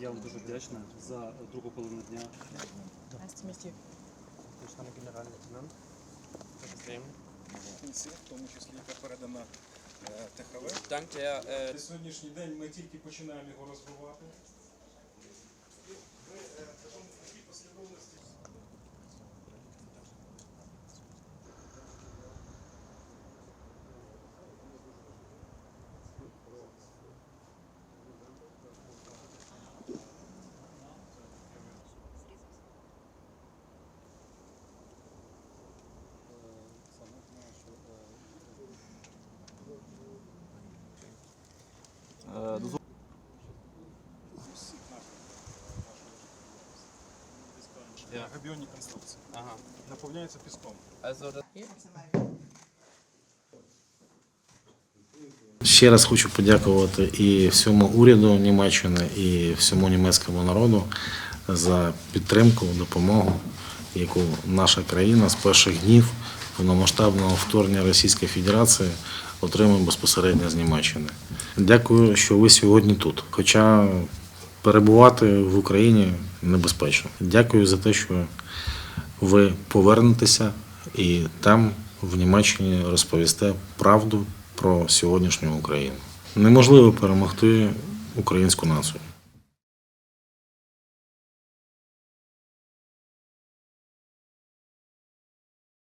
Я вам дуже вдячна за другу половину дня. Пане генерал-лейтенант. кінці, в тому числі яка передана е, ТХВ. Dank der äh, На сьогоднішній день ми тільки починаємо його розвивати. Ja. Габіонні конструкції. aha. Наповняється піском. Ще раз хочу подякувати і всьому уряду Німеччини, і всьому німецькому народу за підтримку, допомогу, яку наша країна з перших днів повномасштабного вторгнення Російської Федерації отримує безпосередньо з Німеччини. Дякую, що ви сьогодні тут. Хоча перебувати в Україні небезпечно. Дякую за те, що ви повернетеся і там, в Німеччині, розповісте правду про сьогоднішню Україну. Неможливо перемогти українську націю.